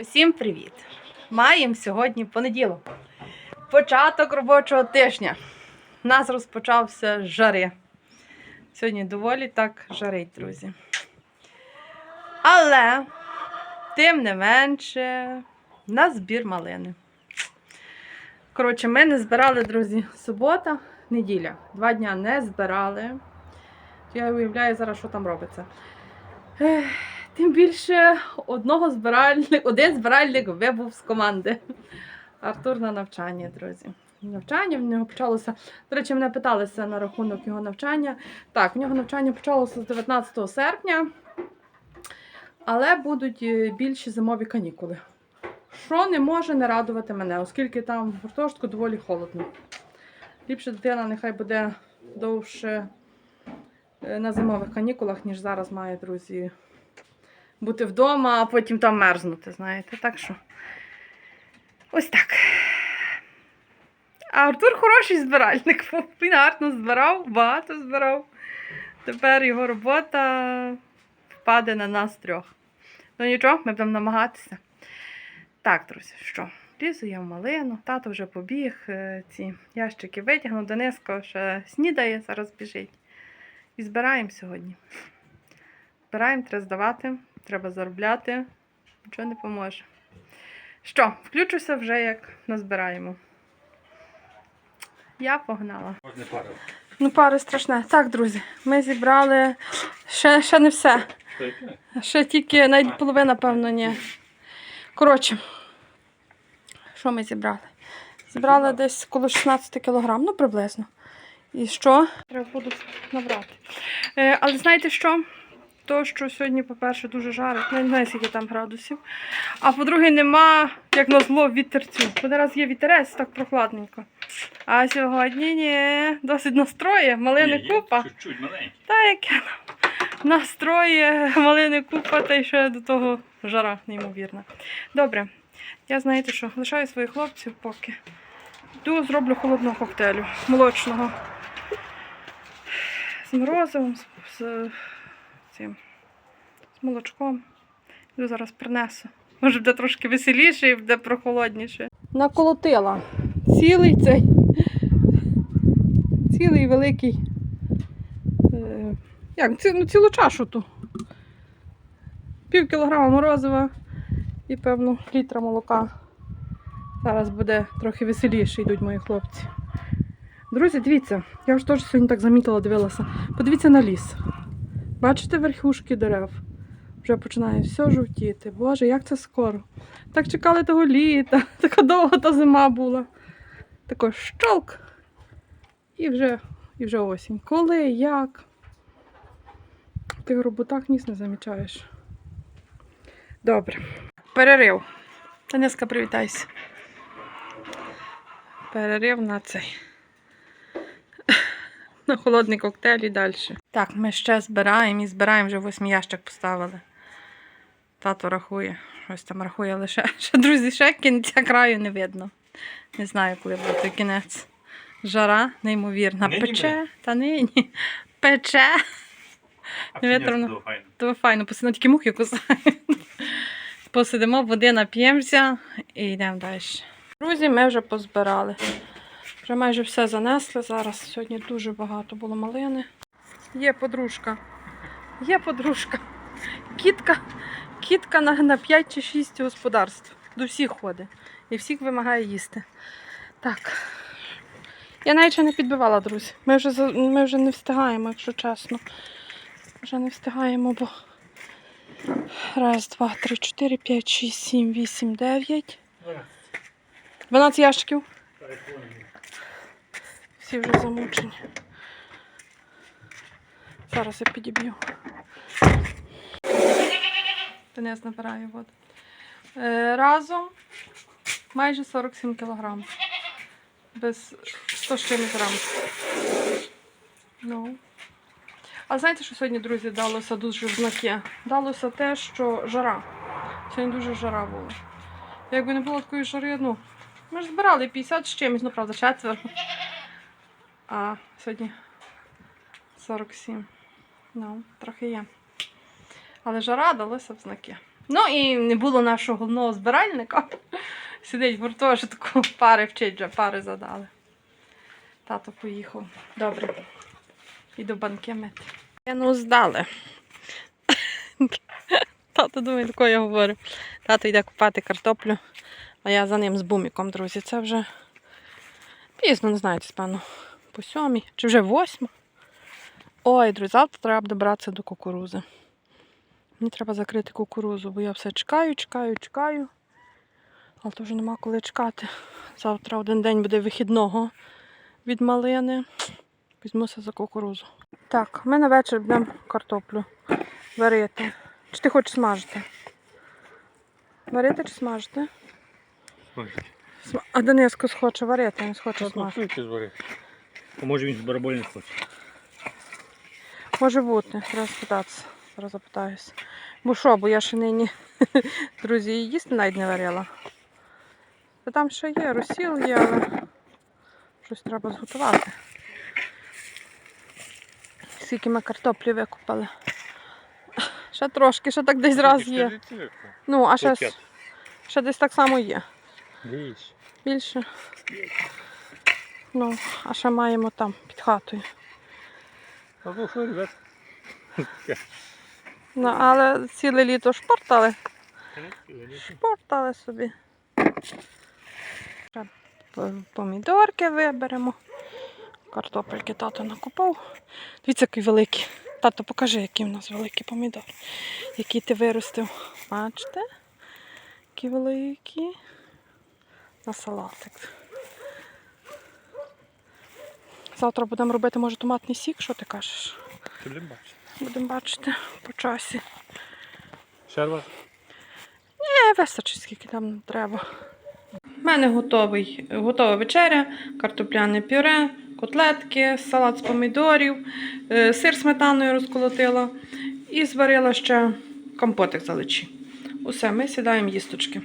Усім привіт! Маємо сьогодні понеділок. Початок робочого тижня. У нас розпочався жари. Сьогодні доволі так жарить, друзі. Але, тим не менше, у нас збір малини. Коротше, ми не збирали, друзі, субота, неділя. Два дня не збирали. Я уявляю зараз, що там робиться. Ех, Тим більше одного збиральник, один збиральник вибув з команди. Артур на навчання, друзі. Навчання в нього почалося. До речі, мене питалися на рахунок його навчання. Так, в нього навчання почалося з 19 серпня, але будуть е, більші зимові канікули. Що не може не радувати мене, оскільки там в гуртожитку доволі холодно. Ліпше дитина нехай буде довше е, на зимових канікулах, ніж зараз має, друзі, бути вдома, а потім там мерзнути, знаєте. Так що ось так. А Артур хороший збиральник. Він гарно збирав, багато збирав. Тепер його робота впаде на нас трьох. Ну нічого, ми будемо намагатися. Так, друзі, що? Лізу я в малину, тато вже побіг, е, ці ящики витягнув, Дениско ще снідає, зараз біжить. І збираємо сьогодні. Збираємо, треба здавати, треба заробляти, нічого не поможе. Що, включуся вже, як назбираємо. Я погнала. Ну, пари страшне. Так, друзі, ми зібрали ще, ще не все. Ще тільки навіть половина, певно, ні. Коротше, що ми зібрали? Зібрали десь коло 16 кілограм, ну приблизно. І що? Треба буду набрати. Е, але знаєте що? То, що сьогодні, по-перше, дуже жарить, я не знаю, скільки там градусів. А по-друге, нема, як на зло, вітерцю. Один раз є вітерець, так прохладненько. А сьогодні ні, досить настроє, малини Є, купа. Чуть-чуть маленький. Та яке настроє малини купа, та й ще до того жара, неймовірна. Добре, я знаєте що, лишаю своїх хлопців поки. Йду зроблю холодного коктейлю, молочного. З морозивом, з, цим, з молочком. Йду зараз принесу. Може буде трошки веселіше і буде прохолодніше. Наколотила цілий цей цілий великий Е, Як, ці, ну, цілу чашу ту. Пів кілограма морозива і, певно, літра молока. Зараз буде трохи веселіше йдуть мої хлопці. Друзі, дивіться, я ж теж сьогодні так замітила, дивилася. Подивіться на ліс. Бачите верхушки дерев? Вже починає все жовтіти. Боже, як це скоро. Так чекали того літа, така довга та зима була. Тако щолк. І вже, і вже осінь. Коли, як? В тих роботах ніс не замічаєш. Добре. Перерив. Танеска, привітайся. Перерив на цей. На холодний коктейль і далі. Так, ми ще збираємо і збираємо, вже восьмий ящик поставили. Тато рахує. Щось там рахує лише. Ще, друзі, ще кінця краю не видно. Не знаю, коли буде той кінець. Жара, неймовірна. Нині Пече, та нині. Пече. А Не витримно. файно. То файно, посидимо тільки мухи кусають. Посидимо, води нап'ємося і йдемо далі. Друзі, ми вже позбирали. Вже майже все занесли. Зараз сьогодні дуже багато було малини. Є подружка. Є подружка. Кітка. Кітка на, на 5 чи 6 господарств. До всіх ходить. І всіх вимагає їсти. Так. Я навіть ще не підбивала, друзі. Ми вже, ми вже не встигаємо, якщо чесно. Вже не встигаємо, бо раз, два, три, чотири, п'ять, шість, сім, вісім, дев'ять. 12 ящиків. Всі вже замучені. Зараз я підіб'ю. Денис набирає воду. Е, разом майже 47 кілограм. Без 100 з чимось грам. Ну. А знаєте, що сьогодні, друзі, далося дуже знаки? Далося те, що жара. Сьогодні дуже жара була. Якби не було такої жари, ну, ми ж збирали 50 з чимось, ну правда, четверо. А сьогодні 47. Ну, трохи є. Але жара далося в знаки. Ну і не було нашого головного збиральника. Сидить в гуртожитку, пари вчить вже, пари задали. Тато поїхав. Добре. Іду банки мити. Я ну здали. Тато думає, тако я говорю. Тато йде купати картоплю, а я за ним з буміком, друзі. Це вже пізно, не знаєте, певно, по сьомій чи вже восьма. Ой, друзі, завтра треба добратися до кукурузи. Мені треба закрити кукурузу, бо я все чекаю, чекаю, чекаю. Але то вже нема коли чекати. Завтра один день буде вихідного від малини. Візьмуся за кукурузу. Так, ми на вечір будемо картоплю варити. Чи ти хочеш смажити? Варити чи смажити? Сма- А Дениско схоче варити, не схоче смажити. А може він з бараболі не хоче. Може бути, треба спитатися. Зараз запитаюся. Бо що, бо я ще нині, друзі, її їсти навіть не варила. Та там ще є, розсіл є, але щось треба зготувати. Скільки ми картоплі викупили. Ще трошки, ще так десь раз є. Ну, а ще, ще десь так само є. Дивись. Більше. Ну, а ще маємо там під хатою. Ну? Ну, але ціле літо шпортали. Шпортали собі. Помідорки виберемо. Картопельки тато накупав. Дивіться, який великий. Тато, покажи, який в нас великий помідор. Який ти виростив. Бачите? Які великі. На салатик. Завтра будемо робити, може, томатний сік, що ти кажеш? Будемо бачити. Будемо бачити по часі. Шерва? Не, вистачить, скільки там треба. У мене готовий, готова вечеря, картопляне пюре, котлетки, салат з помідорів, е, сир сметаною розколотила і зварила ще компотик за личі. Усе, ми сідаємо їсточки.